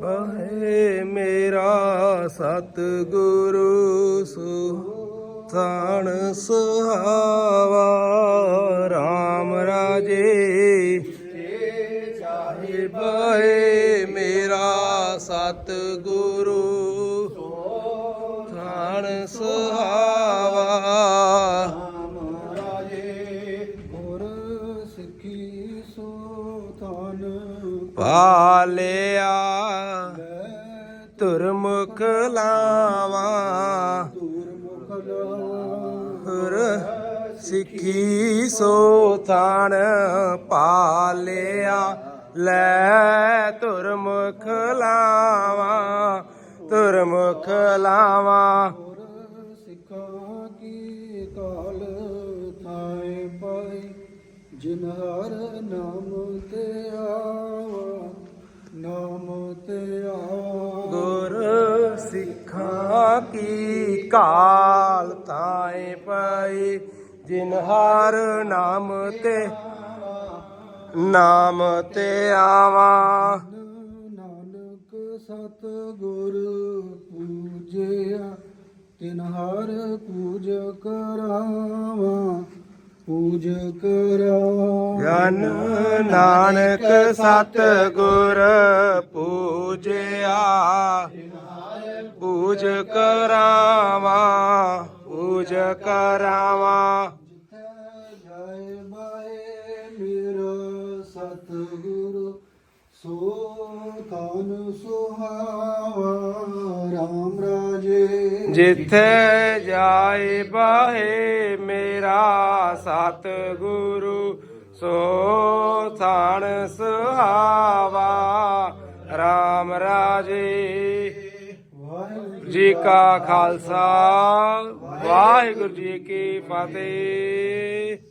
ਬਹੇ ਮੇਰਾ ਸਤਿਗੁਰੂ ਸੁਥਾਨ ਸੁਹਾਵਾ RAM ਰਾਜੇ। ਚਾਹੇ ਬਹੇ ਮੇਰਾ ਸਤਿਗੁਰੂ ਥਾਨ ਤਨ ਪਾਲਿਆ। ਲੈ ਧੁਰਮੁਖ ਲਾਵਾ। ਦੂਰ ਮੁਖ ਹੁਰ ਸਿੱਖੀ ਸੋ ਥਾਨ ਪਾਲਿਆ। ਲੈ ਧੁਰਮੁਖ ਲਾਵਾ। ਧੁਰਮੁਖ ਲਾਵਾ। ਸਿੱਖਾਂ ਕੀ ਕਾਲ ਜਿਨ ਹਰ ਨਾਮ ਤੇ ਆਵਾ ਨਾਮ ਤੇ ਆਵਾ। ਗੁਰ ਸਿੱਖਾਂ ਕੀ ਕਾਲ ਤਾਏ ਪਈ ਜਿਨ ਹਰ ਨਾਮ ਤੇ ਨਾਮ ਤੇ ਆਵਾ। ਨਾਨਕ ਸਤ ਗੁਰ ਪੂਜਿਆ ਤਿਨ ਹਰ ਪੂਜ ਕਰਾਵਾ। ਪੂਜ ਕਰਾਵਾ ਜਨ ਨਾਨਕ ਸਤ ਗੁਰ ਪੂਜਿਆ। ਪੂਜ ਕਰਾਵਾ ਪੂਜ ਕਰਾਵਾ। ਜਾਏ ਬਾਏ ਮੇਰਾ ਸਤਿਗੁਰੂ ਸੋ ਜਿੱਥੇ ਜਾਏ ਬਾਹੇ ਮੇਰਾ ਸਤ ਗੁਰੂ ਸੋ ਥਾਨ ਸੁਹਾਵਾ RAM ਰਾਜੇ। ਜੀ ਕਾ ਖਾਲਸਾ ਵਾਹਿਗੁਰੂ ਜੀ ਕੀ ਫਤਿਹ।